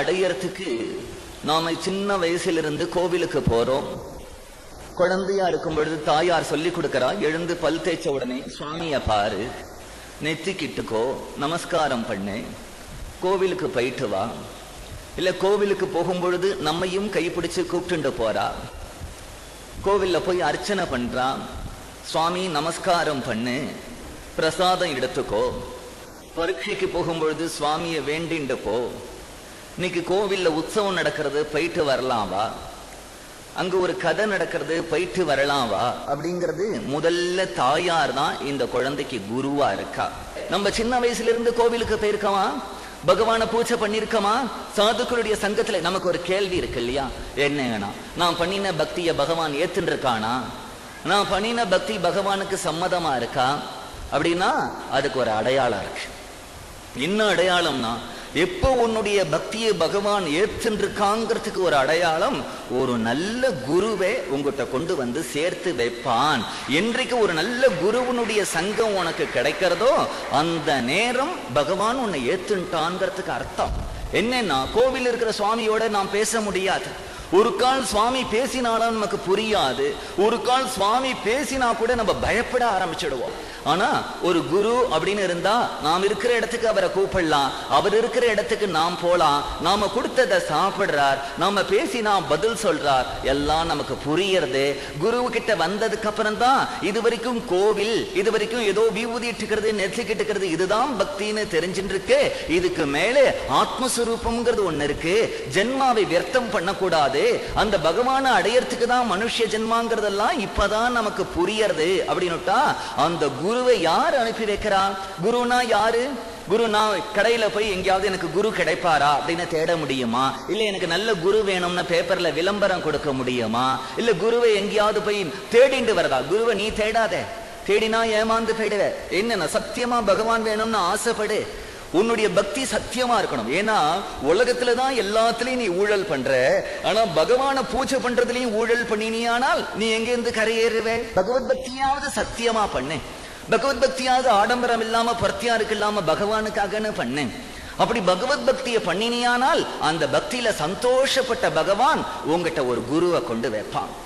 அடையறதுக்கு நாம சின்ன வயசிலிருந்து கோவிலுக்கு போறோம். குழந்தையா இருக்கும் பொழுது தாயார் சொல்லி கொடுக்கறா எழுந்து பல் தேய்ச்ச உடனே சுவாமிய பாரு நெத்திக்கிட்டுக்கோ நமஸ்காரம் பண்ணு கோவிலுக்கு போயிட்டு வா. இல்ல கோவிலுக்கு போகும் பொழுது நம்மையும் கைப்பிடிச்சு கூப்பிட்டுண்டு போறா. கோவில்ல போய் அர்ச்சனை பண்றா. சுவாமி நமஸ்காரம் பண்ணு பிரசாதம் எடுத்துக்கோ. பரீட்சைக்கு போகும்பொழுது சுவாமியை வேண்டிண்டு போ. இன்னைக்கு கோவில்ல உற்சவம் நடக்கிறது போயிட்டு வரலாம் வா. அங்க ஒரு கதை நடக்கிறது போயிட்டு வரலாம் வா. அப்படிங்கிறது முதல்ல தாயார் தான் இந்த குழந்தைக்கு குருவா இருக்கா. நம்ம சின்ன வயசுல இருந்து கோவிலுக்கு போயிருக்கோமா? பகவான பூஜை பண்ணிருக்கோமா சாதுக்களுடைய சங்கத்துல நமக்கு ஒரு கேள்வி இருக்கு இல்லையா? என்னன்னா நான் பண்ணின பக்திய பகவான் ஏத்துன்னு இருக்கானா நான் பண்ணின பக்தி பகவானுக்கு சம்மதமா இருக்கா? அப்படின்னா அதுக்கு ஒரு அடையாளம் இருக்கு. என்ன அடையாளம்னா எப்போ உன்னுடைய பக்தியை பகவான் ஏற்றுருக்காங்கிறதுக்கு ஒரு அடையாளம் ஒரு நல்ல குருவை உங்ககிட்ட கொண்டு வந்து சேர்த்து வைப்பான். என்றைக்கு ஒரு நல்ல குருவனுடைய சங்கம் உனக்கு கிடைக்கிறதோ அந்த நேரம் பகவான் உன்னை ஏத்துட்டான்ங்கிறதுக்கு அர்த்தம். என்னன்னா கோவில் இருக்கிற சுவாமியோட நாம் பேச முடியாது. ஒரு கால் சுவாமி பேசினாலும் நமக்கு புரியாது. ஒரு கால் சுவாமி பேசினா கூட நம்ம பயப்பட ஆரம்பிச்சிடுவோம். ஆனா ஒரு குரு அப்படின்னு இருந்தா நாம் இருக்கிற இடத்துக்கு அவரை கூப்பிடலாம். அவர் இருக்கிற இடத்துக்கு நாம் போலாம். நாம கொடுத்ததை சாப்பிடுறார். நாம பேசினா பதில் சொல்றார். எல்லாம் நமக்கு புரியறது. குரு கிட்ட வந்ததுக்கு அப்புறம் தான் இது வரைக்கும் கோவில் இது வரைக்கும் ஏதோ விபூதி இருக்கிறது நெற்றிக்கிட்டு இருக்கிறது இதுதான் பக்தின்னு தெரிஞ்சுட்டு இருக்கு இதுக்கு மேலே ஆத்மஸ்வரூபம்ங்கிறது ஒண்ணு இருக்கு. ஜென்மாவை வியர்த்தம் பண்ணக்கூடாது. அந்த பகவானை அடையறதுக்கு தான் மனுஷ ஜென்மாங்கிறதெல்லாம் இப்பதான் நமக்கு புரியறது. அப்படின்னுட்டா அந்த குருவை யார் அனுப்பி வைக்கிறா? குருனா யாரு? குரு நான் கடையில போய் எங்கேயாவது எனக்கு குரு கிடைப்பாரா? அப்படின்னு தேட முடியுமா? இல்ல எனக்கு நல்ல குரு வேணும்னு பேப்பர்ல விளம்பரம் கொடுக்க முடியுமா? இல்ல குருவை எங்கேயாவது போய் தேடிண்டு வரதா? குருவை நீ தேடாத. தேடினா ஏமாந்து போயிடுவ. என்ன சத்தியமா பகவான் வேணும்னு ஆசைப்படு. உன்னுடைய பக்தி சத்தியமா இருக்கணும். ஏன்னா உலகத்துல தான் எல்லாத்துலயும் நீ ஊழல் பண்ற. ஆனா பகவான பூஜை பண்றதுலயும் ஊழல் பண்ணினியானால் நீ எங்க இருந்து கரையேறுவே? பகவத் பக்தியாவது சத்தியமா பண்ணு. பகவத் பக்தியாவது ஆடம்பரம் இல்லாம பர்த்தியாருக்கு இல்லாம பகவானுக்காகன்னு பண்ணு. அப்படி பகவத் பக்தியை பண்ணினியானால் அந்த பக்தியில சந்தோஷப்பட்ட பகவான் உங்ககிட்ட ஒரு குருவை கொண்டு வைப்பான்.